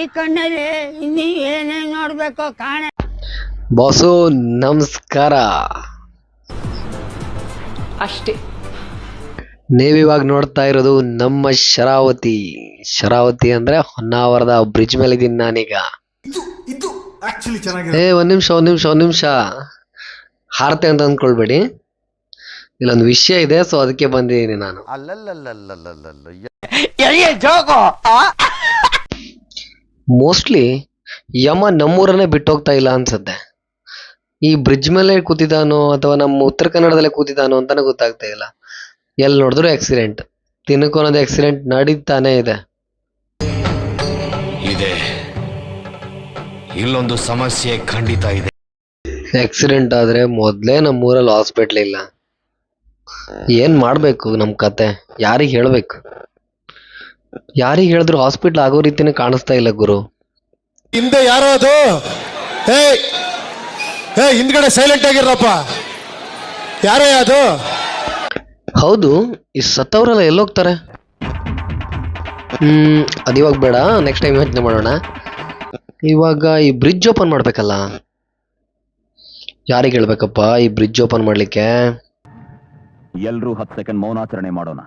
ಈ ಕಣ್ಣಲ್ಲಿ ಇನ್ನೀ ಏನೇನ್ ನೋಡ್ಬೇಕೋ ಕಾಣೆ. ಬಾಸು ನಮಸ್ಕಾರ. ಅಷ್ಟೇ. ನೀವಿವಾಗ ನೋಡ್ತಾ ಇರೋದು ನಮ್ಮ ಶರಾವತಿ. ಶರಾವತಿ ಅಂದ್ರೆ ಹೊನ್ನಾವರದ ಬ್ರಿಡ್ಜ್ ಮೇಲೆ ಇದೀನಿ ನಾನೀಗ. ಏ ಒಂದ್ ನಿಮಿಷ ಒಂದ್ ನಿಮಿಷ ಒಂದ್ ನಿಮಿಷ. ಹಾರತೆ ಅಂತ ಅಂದ್ಕೊಳ್ಬೇಡಿ. ಇಲ್ಲೊಂದು ವಿಷಯ ಇದೆ ಸೊ ಅದಕ್ಕೆ ಬಂದಿದ್ದೀನಿ ನಾನು. ಮೋಸ್ಟ್ಲಿ ಯಮ ನಮ್ಮೂರನ್ನೇ ಬಿಟ್ಟೋಗ್ತಾ ಇಲ್ಲ ಅನ್ಸುತ್ತೆ. ಈ ಬ್ರಿಡ್ಜ್ ಮೇಲೆ ಕೂತಿದ್ದಾನೋ ಅಥವಾ ನಮ್ಮ ಉತ್ತರ ಕನ್ನಡದಲ್ಲೇ ಕೂತಿದ್ದಾನೋ ಅಂತಾನೆ ಗೊತ್ತಾಗ್ತಾ ಇಲ್ಲ. ಎಲ್ಲಿ ನೋಡಿದ್ರು ಆಕ್ಸಿಡೆಂಟ್ ತಿನ್ನಕೊನೋದು ಆಕ್ಸಿಡೆಂಟ್ ನಡೀತಾನೆ ಇದೆ. ಇದೆ. ಇಲ್ಲೊಂದು ಸಮಸ್ಯೆ ಖಂಡಿತ ಇದೆ. ಆಕ್ಸಿಡೆಂಟ್ ಆದ್ರೆ ಮೊದಲೇ ನಮ್ಮೂರಲ್ಲಿ ಹಾಸ್ಪಿಟ್ಲ್ ಇಲ್ಲ. ಏನ್ ಮಾಡ್ಬೇಕು ನಮ್ ಕತೆ? ಯಾರಿಗ್ ಹೇಳ್ಬೇಕು? ಯಾರಿಗ್ ಹೇಳಿದ್ರು ಹಾಸ್ಪಿಟಲ್ ಆಗೋ ರೀತಿನೇ ಕಾಣಿಸ್ತಾ ಇಲ್ಲ ಗುರು. ಹಿಂದೆ ಯಾರೋ ಅದು? ಹೇ ಹೇ ಹಿಂದ್ಗಡೆ ಸೈಲೆಂಟ್ ಆಗಿರಪ್ಪ ಯಾರೇ ಅದು? ಹೌದು ಈ ಸತ್ತವರೆಲ್ಲ ಎಲ್ಲೋಗ್ತಾರೆ? ಹ್ಮ್ ಅದಿವಾಗ ಬೇಡ ನೆಕ್ಸ್ಟ್ ಟೈಮ್ ಯೋಚನೆ ಮಾಡೋಣ. ಇವಾಗ ಈ ಬ್ರಿಡ್ಜ್ ಓಪನ್ ಮಾಡ್ಬೇಕಲ್ಲ? ಯಾರಿಗೆ ಹೇಳ್ಬೇಕಪ್ಪ ಈ ಬ್ರಿಡ್ಜ್ ಓಪನ್ ಮಾಡ್ಲಿಕ್ಕೆ? ಎಲ್ರು ಹತ್ತು ಸೆಕೆಂಡ್ ಮೌನಾಚರಣೆ ಮಾಡೋಣ.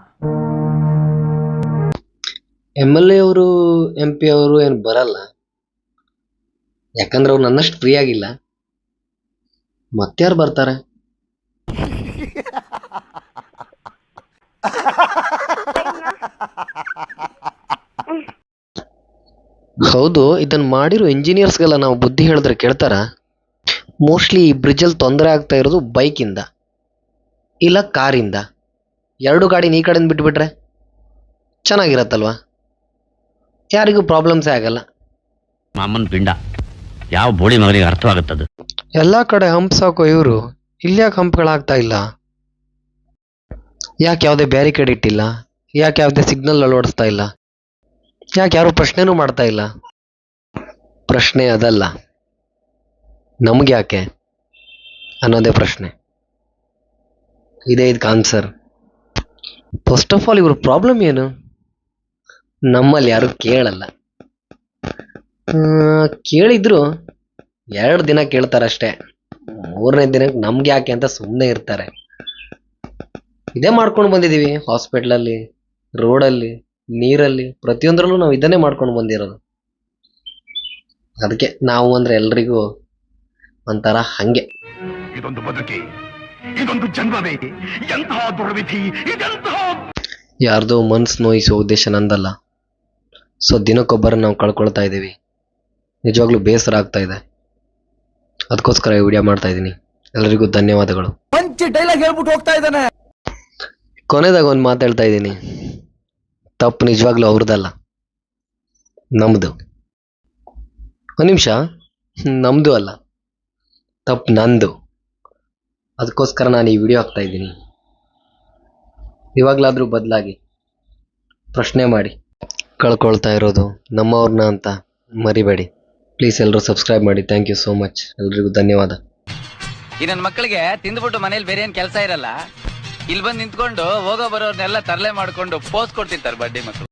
ಎಂ ಎಲ್ ಎ ಅವರು ಎಂ ಪಿ ಅವರು ಏನು ಬರಲ್ಲ. ಯಾಕಂದ್ರೆ ಅವ್ರು ನನ್ನಷ್ಟು ಫ್ರೀ ಆಗಿಲ್ಲ. ಮತ್ತಾರು ಬರ್ತಾರೆ? ಹೌದು ಇದನ್ನು ಮಾಡಿರೋ ಇಂಜಿನಿಯರ್ಸ್ಗೆಲ್ಲ ನಾವು ಬುದ್ಧಿ ಹೇಳಿದ್ರೆ ಕೇಳ್ತಾರ? ಮೋಸ್ಟ್ಲಿ ಈ ಬ್ರಿಡ್ಜಲ್ಲಿ ತೊಂದರೆ ಆಗ್ತಾ ಇರೋದು ಬೈಕಿಂದ. ಇಲ್ಲ ಕಾರಿಂದ. ಎರಡು ಗಾಡಿನ ಈ ಕಡೆಯಿಂದ ಬಿಟ್ಬಿಟ್ರೆ ಚೆನ್ನಾಗಿರತ್ತಲ್ವಾ? ಯಾರಿಗೂ ಪ್ರಾಬ್ಲಮ್ಸೇ ಆಗಲ್ಲ. ಮಾಮನ್ ಪಿಂಡ ಯಾವ ಬೋಳಿ ಮಗನಿಗೆ ಅರ್ಥವಾಗುತ್ತದು? ಎಲ್ಲ ಕಡೆ ಹಂಪ್ ಹಾಕೋ ಇವರು ಇಲ್ಯಾಕೆ ಹಂಪ್ಗಳಾಗ್ತಾ ಇಲ್ಲ? ಯಾಕೆ ಯಾವುದೇ ಬ್ಯಾರಿಕೇಡ್ ಇಟ್ಟಿಲ್ಲ? ಯಾಕೆ ಯಾವುದೇ ಸಿಗ್ನಲ್ ಅಳವಡಿಸ್ತಾ ಇಲ್ಲ? ಯಾಕೆ ಯಾರು ಪ್ರಶ್ನೆನೂ ಮಾಡ್ತಾ ಇಲ್ಲ? ಪ್ರಶ್ನೆ ಅದಲ್ಲ. ನಮ್ಗೆ ಯಾಕೆ? ಅನ್ನೋದೇ ಪ್ರಶ್ನೆ. ಇದೇ ಇದಕ್ಕೆ ಆನ್ಸರ್ ಫಸ್ಟ್ ಆಫ್ ಆಲ್ ಇವ್ರ ಪ್ರಾಬ್ಲಮ್ ಏನು? ನಮ್ಮಲ್ಲಿ ಯಾರು ಕೇಳಲ್ಲ. ಕೇಳಿದ್ರು ಎರಡು ದಿನ ಕೇಳ್ತಾರಷ್ಟೇ. ಮೂರನೇ ದಿನಕ್ಕೆ ನಮ್ಗೆ ಯಾಕೆ ಅಂತ ಸುಮ್ಮನೆ ಇರ್ತಾರೆ. ಇದೇ ಮಾಡ್ಕೊಂಡು ಬಂದಿದ್ದೀವಿ ಹಾಸ್ಪಿಟ್ಲಲ್ಲಿ ರೋಡಲ್ಲಿ ನೀರಲ್ಲಿ ಪ್ರತಿಯೊಂದರಲ್ಲೂ ನಾವು ಇದನ್ನೇ ಮಾಡ್ಕೊಂಡು ಬಂದಿರೋದು. ಅದಕ್ಕೆ ನಾವು ಅಂದ್ರೆ ಎಲ್ರಿಗೂ ಒಂಥರ ಹಂಗೆ. ಇದೊಂದು ಬದುಕಿ ಇದೊಂದು ಜನ್ಮವೇ ಎಂತಹ ದುರ್ವಿಧಿ ಇದೆಂತಹ ಯಾರ್ದೋ ಮನ್ಸು ನೋಯಿಸುವ ಉದ್ದೇಶ ನಂದಲ್ಲ. ಸೊ ದಿನಕ್ಕೊಬ್ಬರ ನಾವು ಕಳ್ಕೊಳ್ತಾ ಇದ್ದೀವಿ. ನಿಜವಾಗ್ಲೂ ಬೇಸರ ಆಗ್ತಾ ಇದೆ. ಅದಕ್ಕೋಸ್ಕರ ಈ ವಿಡಿಯೋ ಮಾಡ್ತಾ ಇದ್ದೀನಿ. ಎಲ್ಲರಿಗೂ ಧನ್ಯವಾದಗಳು. ಮಂಚಿ ಡೈಲಾಗ್ ಹೇಳ್ಬಿಟ್ಟು ಹೋಗ್ತಾ ಇದ್ದಾನೆ. ಕೊನೆದಾಗ ಒಂದು ಮಾತಾಡ್ತಾ ಇದ್ದೀನಿ. ತಪ್ಪು ನಿಜವಾಗ್ಲೂ ಅವ್ರದ್ದಲ್ಲ. ನಮ್ಮದು ಒಂದು ನಿಮಿಷ. ನಮ್ಮದು ಅಲ್ಲ. ತಪ್ಪು ನಂದು. ಅದಕ್ಕೋಸ್ಕರ ನಾನು ಈ ವಿಡಿಯೋ ಹಾಕ್ತಾ ಇದ್ದೀನಿ. ಇವಾಗಲಾದರೂ ಬದಲಾಗಿ. ಪ್ರಶ್ನೆ ಮಾಡಿ. ಕಳ್ಕೊಳ್ತಾ ಇರೋದು ನಮ್ಮವ್ರನ್ನ ಅಂತ ಮರಿಬೇಡಿ. ಪ್ಲೀಸ್ ಎಲ್ಲರೂ ಸಬ್ಸ್ಕ್ರೈಬ್ ಮಾಡಿ. ಥ್ಯಾಂಕ್ ಯು ಸೋ ಮಚ್ ಎಲ್ರಿಗೂ ಧನ್ಯವಾದ. ಈ ನನ್ನ ಮಕ್ಕಳಿಗೆ ತಿಂದ್ಬಿಟ್ಟು ಮನೇಲಿ ಬೇರೆ ಏನ್ ಕೆಲಸ ಇರಲ್ಲ? ಇಲ್ಲಿ ಬಂದು ನಿಂತ್ಕೊಂಡು ಹೋಗೋ ಬರೋರ್ನೆಲ್ಲ ತರಲೆ ಮಾಡ್ಕೊಂಡು ಪೋಸ್ ಕೊಡ್ತಿರ್ತಾರೆ ಬಡ್ಡಿ ಮಕ್ಕಳು